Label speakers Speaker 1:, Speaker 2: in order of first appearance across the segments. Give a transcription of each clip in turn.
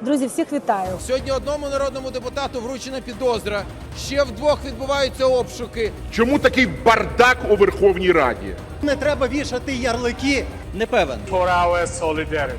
Speaker 1: Друзі, всіх вітаю.
Speaker 2: Сьогодні одному народному депутату вручена підозра. Ще вдвох відбуваються обшуки.
Speaker 3: Чому такий бардак у Верховній Раді?
Speaker 4: Не треба вішати ярлики.
Speaker 5: Не певен.
Speaker 6: for our solidarity.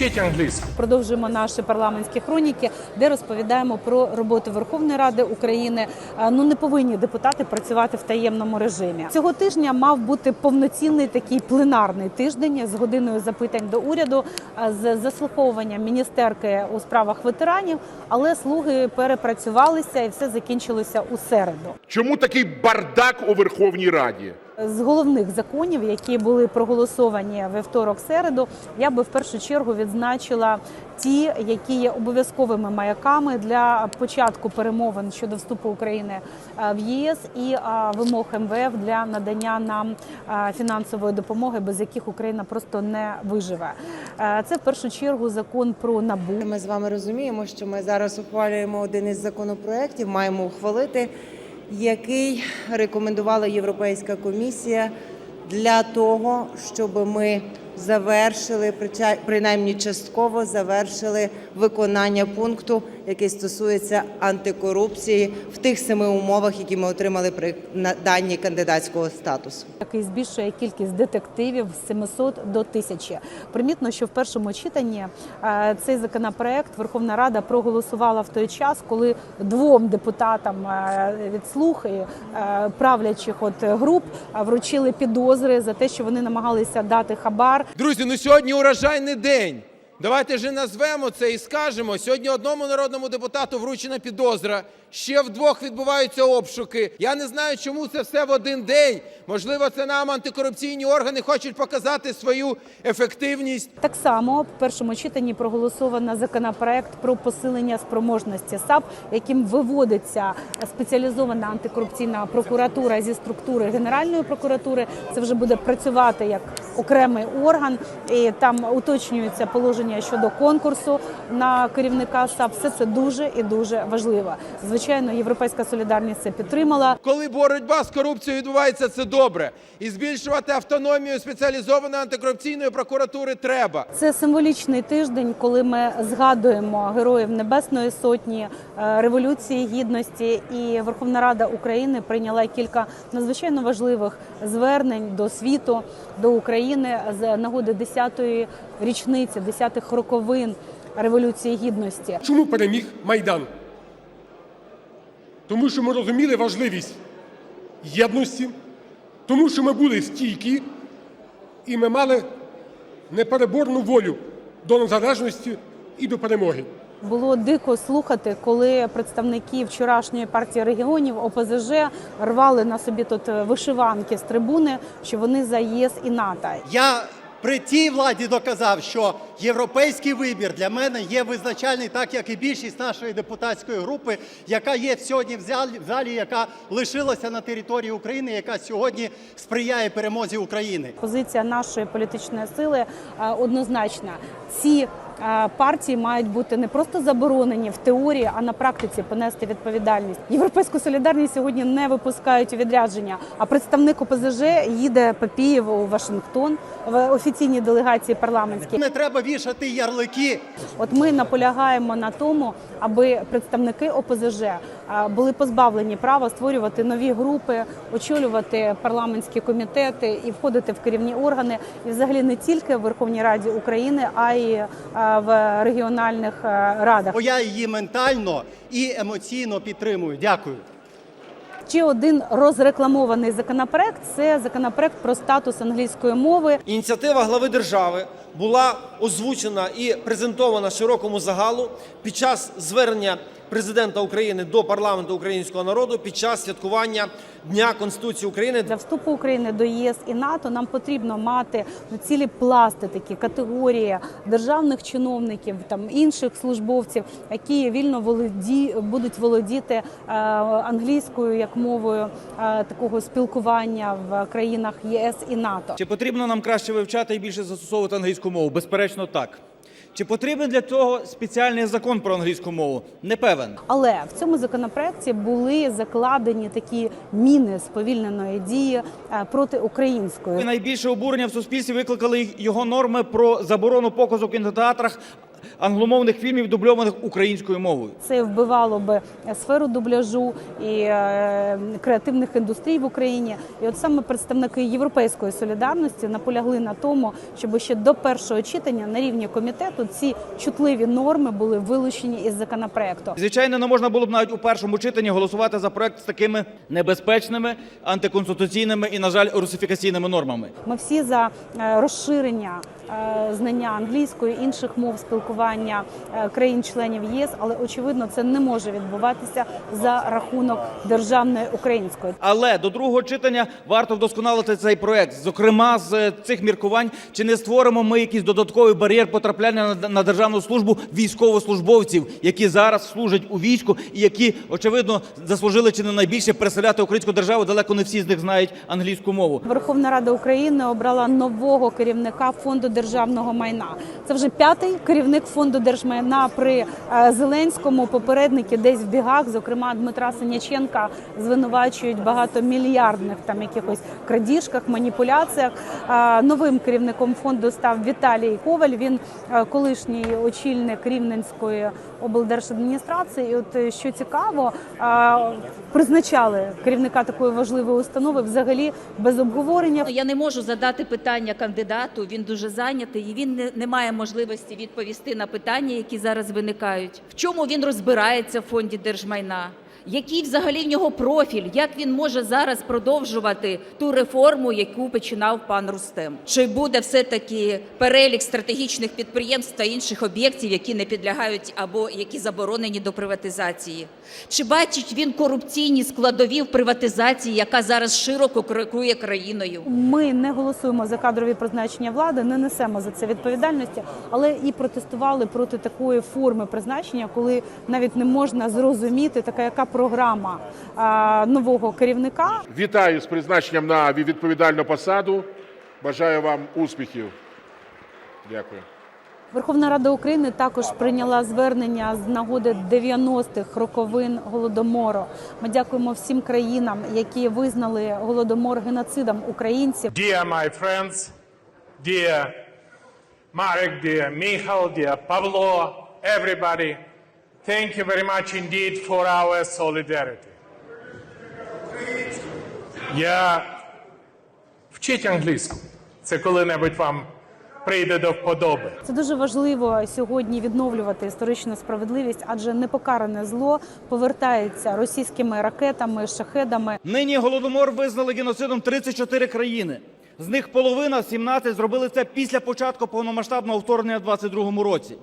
Speaker 6: Вчіть англійську.
Speaker 1: Продовжуємо наші парламентські хроніки, де розповідаємо про роботу Верховної Ради України. Е, Ну не повинні депутати працювати в таємному режимі. Цього тижня мав бути повноцінний такий пленарний тиждень з годиною запитань до уряду, е, з заслуховуванням міністерки у справах ветеранів, але слуги перепрацювалися і все закінчилося у середу.
Speaker 3: Чому такий бардак у Верховній Раді?
Speaker 1: З головних законів, які були проголосовані вівторок середу, я би в першу чергу відзначила ті, які є обов'язковими маяками для початку перемовин щодо вступу України е, в ЄС і е, вимог МВФ для надання нам е, фінансової допомоги, без яких Україна просто не виживе. Це в першу чергу закон про набу.
Speaker 7: Ми з вами розуміємо, що ми зараз ухвалюємо один із законопроєктів, маємо ухвалити, який рекомендувала Європейська комісія для того, щоб ми завершили принаймні частково завершили виконання пункту, який стосується антикорупції в тих семи умовах, які ми отримали при наданні кандидатського статусу.
Speaker 1: який збільшує кількість детективів з 700 до 1000. Примітно, що в першому читанні е, цей законопроект Верховна Рада проголосувала в той час, коли двом депутатам е, від слух і е, правлячих от груп вручили підозри за те, що вони намагалися дати хабар.
Speaker 2: Друзі, ну сьогодні урожайний день. Давайте вже назвемо це і скажемо. Сьогодні одному народному депутату вручена підозра. Ще вдвох відбуваються обшуки. Я не знаю, чому це все в один день. Можливо, це нам антикорупційні органи хочуть показати свою ефективність.
Speaker 1: Так само в першому читанні проголосовано законопроект про посилення спроможності САП, яким виводиться спеціалізована антикорупційна прокуратура зі структури Генеральної прокуратури. Це вже буде працювати як окремий орган, і там уточнюються положення щодо конкурсу на керівника САП. Все це дуже і дуже важливо. Звичайно, європейська солідарність це підтримала.
Speaker 2: Коли боротьба з корупцією відбувається, це добре. І збільшувати автономію спеціалізованої антикорупційної прокуратури треба.
Speaker 1: Це символічний тиждень, коли ми згадуємо героїв Небесної Сотні, е, Революції Гідності, і Верховна Рада України прийняла кілька надзвичайно важливих звернень до світу, до України з нагоди 10-ї річниці, 10-х роковин Революції Гідності.
Speaker 6: Чому переміг Майдан? Тому що ми розуміли важливість єдності, тому що ми були стійкі і ми мали непереборну волю до незалежності і до перемоги.
Speaker 1: Було дико слухати, коли представники вчорашньої партії регіонів ОПЗЖ рвали на собі тут вишиванки з трибуни, що вони за ЄС і НАТО.
Speaker 4: Я при тій владі доказав, що європейський вибір для мене є визначальний, так як і більшість нашої депутатської групи, яка є сьогодні в залі, яка лишилася на території України, яка сьогодні сприяє перемозі України.
Speaker 1: Позиція нашої політичної сили е, однозначна. Ці партії мають бути не просто заборонені в теорії, а на практиці понести відповідальність. Європейську солідарність сьогодні не випускають у відрядження. А представник ОПЗЖ їде Папієв у Вашингтон в офіційній делегації парламентській.
Speaker 4: Не треба вішати ярлики.
Speaker 1: От ми наполягаємо на тому, аби представники ОПЗЖ були позбавлені права створювати нові групи, очолювати парламентські комітети і входити в керівні органи, і взагалі не тільки в Верховній Раді України, а й е, в регіональних е, радах.
Speaker 4: Бо я її ментально і емоційно підтримую. Дякую.
Speaker 1: Ще один розрекламований законопроект це законопроект про статус англійської мови.
Speaker 5: Ініціатива глави держави була озвучена і презентована широкому загалу під час звернення президента України до парламенту українського народу під час святкування Дня Конституції України.
Speaker 1: Для вступу України до ЄС і НАТО нам потрібно мати цілі пласти, такі категорії державних чиновників, там інших службовців, які вільно володі будуть володіти е, англійською як мовою е, такого спілкування в країнах ЄС і НАТО.
Speaker 8: Чи потрібно нам краще вивчати і більше застосовувати англійську мову? Безперечно, так. Чи потрібен для цього спеціальний закон про англійську мову? Не певен.
Speaker 1: Але в цьому законопроекті були закладені такі міни сповільненої дії е, проти української.
Speaker 8: найбільше обурення в суспільстві викликали його норми про заборону показу в кінотеатрах англомовних фільмів, дубльованих українською мовою.
Speaker 1: Це вбивало би сферу дубляжу і е, креативних індустрій в Україні. І от саме представники європейської солідарності наполягли на тому, щоб ще до першого читання на рівні комітету ці чутливі норми були вилучені із законопроекту.
Speaker 8: Звичайно, не можна було б навіть у першому читанні голосувати за проект з такими небезпечними, антиконституційними і, на жаль, русифікаційними нормами.
Speaker 1: Ми всі за е, розширення знання англійської інших мов спілкування е, країн-членів ЄС, але очевидно це не може відбуватися за рахунок державної української.
Speaker 8: Але до другого читання варто вдосконалити цей проект. Зокрема, з е, цих міркувань, чи не створимо ми якийсь додатковий бар'єр потрапляння на- на державну службу військовослужбовців, які зараз служать у війську і які очевидно заслужили чи не найбільше переселяти українську державу. Далеко не всі з них знають англійську мову.
Speaker 1: Верховна Рада України обрала нового керівника фонду державного майна. Це вже п'ятий керівник фонду держмайна при е, Зеленському. Попередники десь в бігах, зокрема Дмитра Синяченка, звинувачують багатомільярдних там якихось крадіжках, маніпуляціях. Е, Новим керівником фонду став Віталій Коваль. Він е, колишній очільник Рівненської облдержадміністрації. І от що цікаво, призначали керівника такої важливої установи взагалі без обговорення.
Speaker 9: Я не можу задати питання кандидату. Він дуже зайнятий і він не має можливості відповісти на питання, які зараз виникають. В чому він розбирається в фонді держмайна? Який взагалі в нього профіль? Як він може зараз продовжувати ту реформу, яку починав пан Рустем? Чи буде все таки перелік стратегічних підприємств та інших об'єктів, які не підлягають або які заборонені до приватизації? Чи бачить він корупційні складові в приватизації, яка зараз широко крокує країною?
Speaker 1: Ми не голосуємо за кадрові призначення влади, не несемо за це відповідальності, але і протестували проти такої форми призначення, коли навіть не можна зрозуміти, така яка програма а, нового керівника.
Speaker 3: Вітаю з призначенням на відповідальну посаду. Бажаю вам успіхів. Дякую.
Speaker 1: Верховна Рада України також прийняла звернення з нагоди 90-х роковин голодомору. Ми дякуємо всім країнам, які визнали голодомор геноцидом українців.
Speaker 10: Dear my friends, dear Marek, dear Michal, dear Pavlo, everybody, thank you very much indeed for our solidarity. Я вчіть англійську. Це коли-небудь вам прийде до вподоби.
Speaker 1: Це дуже важливо сьогодні відновлювати історичну справедливість, адже непокаране зло повертається російськими ракетами, шахедами.
Speaker 8: Нині голодомор визнали геноцидом 34 країни. З них половина 17 зробили це після початку повномасштабного вторгнення в 22 році.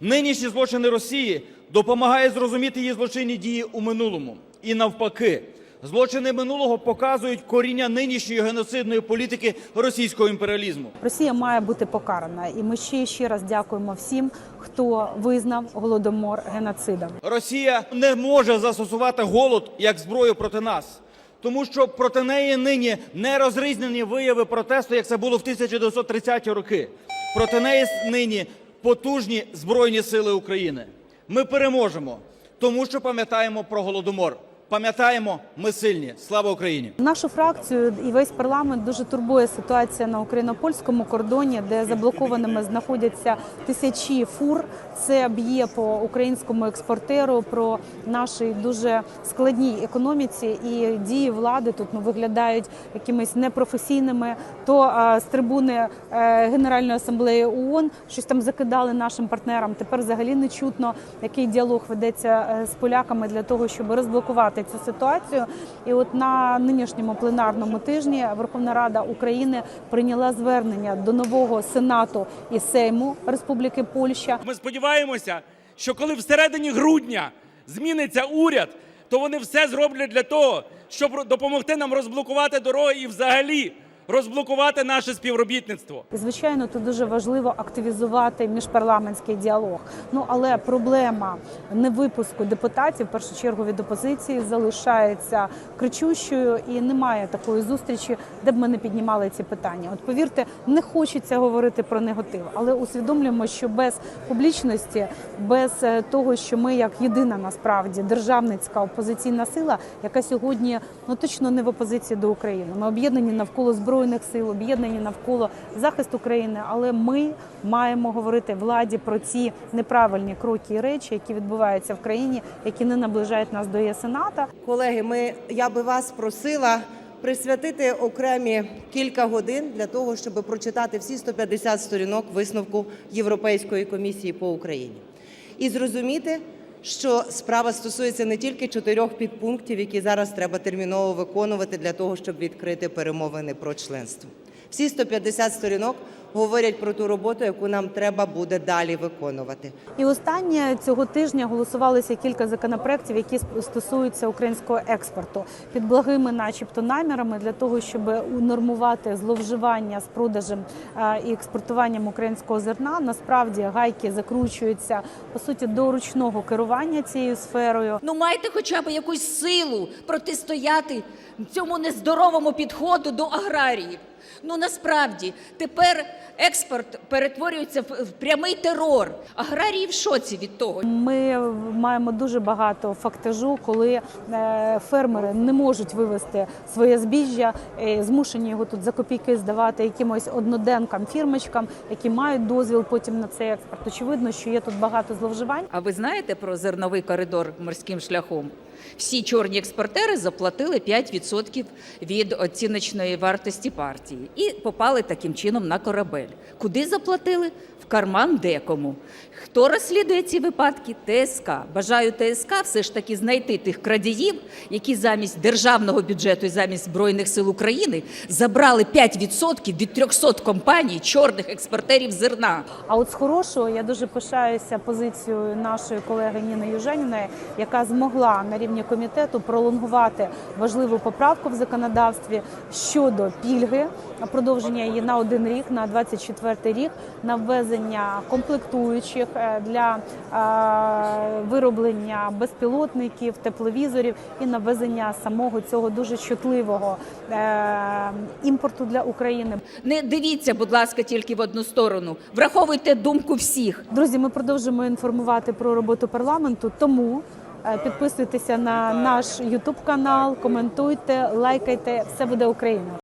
Speaker 8: Нинішні злочини Росії допомагають зрозуміти її злочинні дії у минулому. І навпаки, злочини минулого показують коріння нинішньої геноцидної політики російського імперіалізму.
Speaker 1: Росія має бути покарана, і ми ще і ще раз дякуємо всім, хто визнав голодомор геноцидом.
Speaker 8: Росія не може застосувати голод як зброю проти нас, тому що проти неї нині не розрізнені вияви протесту, як це було в 1930-ті роки. Проти неї нині потужні збройні сили України. Ми переможемо, тому що пам'ятаємо про голодомор. Пам'ятаємо, ми сильні. Слава Україні!
Speaker 1: Нашу фракцію і весь парламент дуже турбує ситуація на україно-польському кордоні, де заблокованими знаходяться тисячі фур. Це б'є по українському експортеру, про нашій дуже складній економіці. І дії влади тут ну, виглядають якимись непрофесійними. То а, з трибуни е, Генеральної асамблеї ООН щось там закидали нашим партнерам. Тепер взагалі не чутно, який діалог ведеться е, з поляками для того, щоб розблокувати цю ситуацію. І от на нинішньому пленарному тижні Верховна Рада України прийняла звернення до нового сенату і Сейму Республіки Польща.
Speaker 11: Ми сподіваємося, що коли всередині грудня зміниться уряд, то вони все зроблять для того, щоб допомогти нам розблокувати дороги і взагалі розблокувати наше співробітництво.
Speaker 1: Звичайно, тут дуже важливо активізувати міжпарламентський діалог. Ну але проблема невипуску депутатів в першу чергу від опозиції залишається кричущою і немає такої зустрічі, де б ми не піднімали ці питання. От повірте, не хочеться говорити про негатив, але усвідомлюємо, що без публічності, без е, того, що ми як єдина насправді державницька опозиційна сила, яка сьогодні ну точно не в опозиції до України. Ми об'єднані навколо зброї. Збройних сил, об'єднані навколо захисту країни. Але ми маємо говорити владі про ці неправильні кроки і речі, які відбуваються в країні, які не наближають нас до ЄСената.
Speaker 7: Колеги, ми, я би вас просила присвятити окремі кілька годин для того, щоб прочитати всі 150 сторінок висновку Європейської комісії по Україні і зрозуміти, що справа стосується не тільки чотирьох підпунктів, які зараз треба терміново виконувати для того, щоб відкрити перемовини про членство. Всі 150 сторінок говорять про ту роботу, яку нам треба буде далі виконувати.
Speaker 1: І останнє цього тижня голосувалися кілька законопроєктів, які стосуються українського експорту під благими, начебто, намірами для того, щоб унормувати зловживання з продажем і експортуванням українського зерна. Насправді гайки закручуються по суті до ручного керування цією сферою.
Speaker 9: Ну майте хоча б якусь силу протистояти цьому нездоровому підходу до аграріїв. Ну насправді тепер експорт перетворюється в, прямий терор. Аграрії в шоці від того.
Speaker 1: Ми маємо дуже багато фактажу, коли е, фермери не можуть вивести своє збіжжя, е, змушені його тут за копійки здавати якимось одноденкам, фірмочкам, які мають дозвіл потім на цей експорт. Очевидно, що є тут багато зловживань.
Speaker 9: А ви знаєте про зерновий коридор морським шляхом? Всі чорні експортери заплатили 5% від оціночної вартості партії і попали таким чином на корабель. Куди заплатили? В карман декому. Хто розслідує ці випадки? ТСК. Бажаю ТСК все ж таки знайти тих крадіїв, які замість державного бюджету і замість Збройних сил України забрали 5% від 300 компаній чорних експортерів зерна.
Speaker 1: А от з хорошого я дуже пишаюся позицією нашої колеги Ніни Юженіної, яка змогла на рівні комітету пролонгувати важливу поправку в законодавстві щодо пільги, продовження її на один рік, на 24 рік, на ввезення комплектуючих е, для вироблення безпілотників, тепловізорів і на ввезення самого цього дуже чутливого е, імпорту для України.
Speaker 9: Не дивіться, будь ласка, тільки в одну сторону. Враховуйте думку всіх.
Speaker 1: Друзі, ми продовжуємо інформувати про роботу парламенту. Тому підписуйтеся на наш Ютуб канал, коментуйте, лайкайте. Все буде Україна.